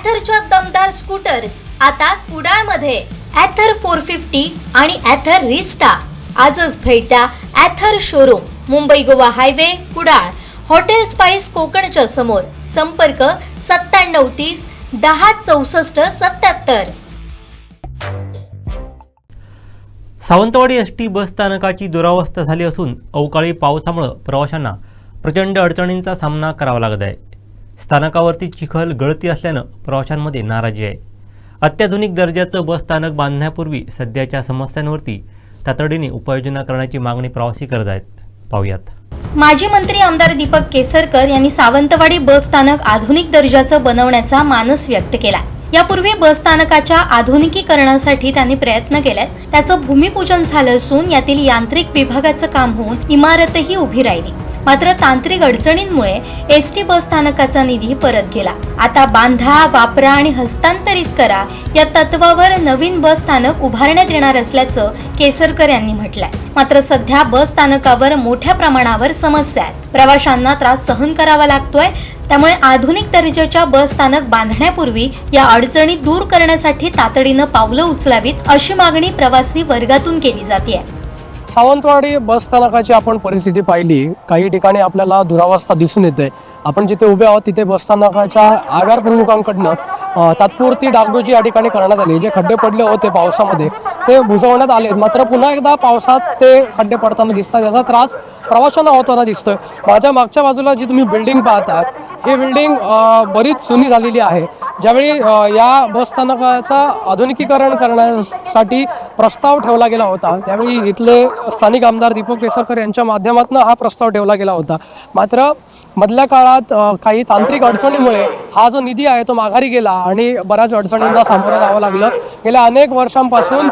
ॲथरच्या दमदार स्कूटर्स आता कुडाळमध्ये. ॲथर फोर फिफ्टी आणि ॲथर रिस्टा आजच भेट द्या Ather showroom Mumbai Goa highway Kudal. Hotel spice कोकणच्या समोर. संपर्क सत्त्याण्णव तीस दहा चौसष्ट सत्याहत्तर सावंतवाडी एस टी बस स्थानकाची दुरावस्था झाली असून अवकाळी पावसामुळं प्रवाशांना प्रचंड अडचणींचा सामना करावा लागत आहे. स्थानकावरती चिखल गळती असल्यानं प्रवाशांमध्ये नाराजी आहे. अत्याधुनिक दर्जाचं बस स्थानक बांधण्यापूर्वी सध्याच्या समस्यांवरती तातडीने उपाययोजना करण्याची मागणी प्रवासी करत आहेत. पाहूयात. माजी मंत्री आमदार दीपक केसरकर यांनी सावंतवाडी बस स्थानक आधुनिक दर्जाचं बनवण्याचा मानस व्यक्त केला यापूर्वी बस स्थानकाच्या आधुनिकीकरणासाठी त्यांनी प्रयत्न केल्यात त्याचं भूमिपूजन झालं असून यातील यांत्रिक विभागाचं काम होऊन इमारतही उभी राहिली. मात्र तांत्रिक अडचणींमुळे एस टी बस स्थानकाचा निधी परत गेला. आता बांधा वापरा आणि हस्तांतरित करा या तत्वावर नवीन बस स्थानक उभारण्यात येणार असल्याचं केसरकर यांनी म्हटलंय. मात्र सध्या बस स्थानकावर मोठ्या प्रमाणावर समस्या आहेत. प्रवाशांना त्रास सहन करावा लागतोय. त्यामुळे आधुनिक दर्जाच्या बस स्थानक बांधण्यापूर्वी या अडचणी दूर करण्यासाठी तातडीनं पावलं उचलावीत अशी मागणी प्रवासी वर्गातून केली जाते सावंतवाडी बस स्थानकाची आपण परिस्थिती पाहिली. काही ठिकाणी आपल्याला दुरावस्था दिसून येते. आपण जिथे उभे आहोत तिथे बस स्थानकाच्या आगार प्रमुखांकडनं तात्पुरती डागडुजी या ठिकाणी करण्यात आली. जे खड्डे पडले होते पावसामध्ये ते बुजवण्यात आले. मात्र पुन्हा एकदा पावसात ते खड्डे पडताना दिसतात. याचा त्रास प्रवाशांना होताना दिसतोय. माझ्या मागच्या बाजूला जी तुम्ही बिल्डिंग पाहता ही बिल्डिंग बरीच जुनी झालेली आहे. ज्यावेळी या बसस्थानकाचा आधुनिकीकरण करण्यासाठी प्रस्ताव ठेवला गेला होता त्यावेळी इथले स्थानिक आमदार दीपक केसरकर यांच्या माध्यमातून हा प्रस्ताव ठेवला गेला होता. मात्र मधल्या काळात काही तांत्रिक अडचणीमुळे हा जो निधी आहे तो माघारी गेला आणि बऱ्याच अडचणींना सामोरं जावं लागलं. गेल्या अनेक वर्षांपासून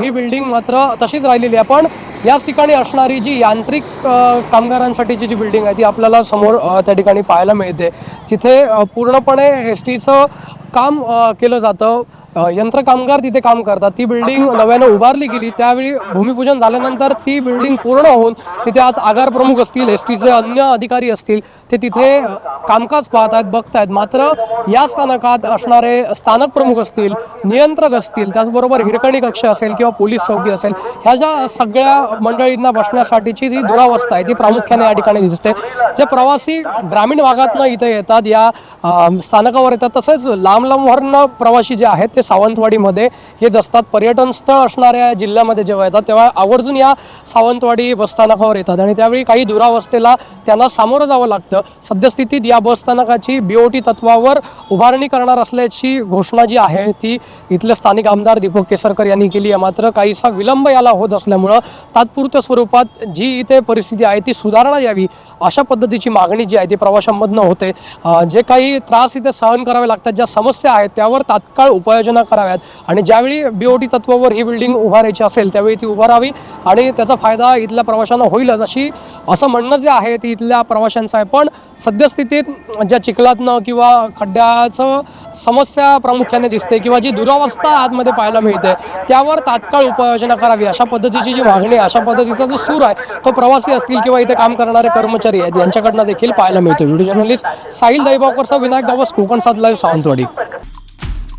ही बिल्डिंग मात्र तशीच राहिलेली आहे. पण याच ठिकाणी असणारी जी यांत्रिक कामगारांसाठीची जी बिल्डिंग आहे ती आपल्याला समोर त्या ठिकाणी पाहायला मिळते. तिथे पूर्णपणे एस टीचं काम केलं जातं. अ, यंत्र कामगार तिथे काम करतात. ती बिल्डिंग नव्यानं उभारली गेली. त्यावेळी भूमिपूजन झाल्यानंतर ती बिल्डिंग पूर्ण होऊन तिथे आज आगार प्रमुख असतील एस टीचे अन्य अधिकारी असतील ते तिथे कामकाज पाहत आहेत बघतायत. मात्र या स्थानकात असणारे स्थानक प्रमुख असतील नियंत्रक असतील त्याचबरोबर हिरकणी कक्ष असेल किंवा पोलीस चौकी असेल ह्या ज्या सगळ्या मंडळींना बसण्यासाठीची जी दुरावस्था आहे ती प्रामुख्याने या ठिकाणी दिसते. जे प्रवासी ग्रामीण भागातनं इथे येतात या स्थानकावर येतात. तसेच लांब लांबवरनं प्रवासी जे आहेत ते सावंतवाडीमध्ये येत असतात पर्यटन स्थळ असणाऱ्या जिल्ह्यामध्ये जेव्हा येतात तेव्हा आवर्जून या सावंतवाडी बसस्थानकावर येतात. आणि त्यावेळी काही दुरावस्थेला त्यांना सामोरं जावं लागतं. सद्यस्थितीत या बसस्थानकाची बीओटी तत्वावर उभारणी करणार असल्याची घोषणा जी आहे ती इथले स्थानिक आमदार दीपक केसरकर यांनी केली आहे. मात्र काहीसा विलंब याला होत असल्यामुळं तात्पुरत्या स्वरूपात जी इथे परिस्थिती आहे ती सुधारणा यावी अशा पद्धतीची मागणी जी आहे ती प्रवाशांमधनं होते. जे काही त्रास इथे सहन करावे लागतात ज्या समस्या आहेत त्यावर तात्काळ उपाययोजना कराव्यात. आणि ज्यावेळी बीओटी तत्वावर ही बिल्डिंग उभारायची असेल त्यावेळी ती उभारावी आणि त्याचा फायदा इथल्या प्रवाशांना होईलच अशी असं म्हणणं जे आहे ते इथल्या प्रवाशांचं आहे. पण सद्यस्थितीत ज्या चिखलातनं किंवा खड्ड्याचं समस्या प्रामुख्याने दिसते किंवा जी दुरावस्था आतमध्ये पाहायला मिळते त्यावर तात्काळ उपाययोजना करावी. अशा पद्धतीची जी मागणी अशा पद्धतीचा जो सूर आहे तो प्रवासी असतील किंवा इथे काम करणारे कर्मचारी आहेत यांच्याकडनं देखील पाहायला मिळतो. व्हिडिओ जर्नलिस्ट साहिल दैबावकरचा विनायक गावस कोकण सात लाईव्ह सावंतवाडी.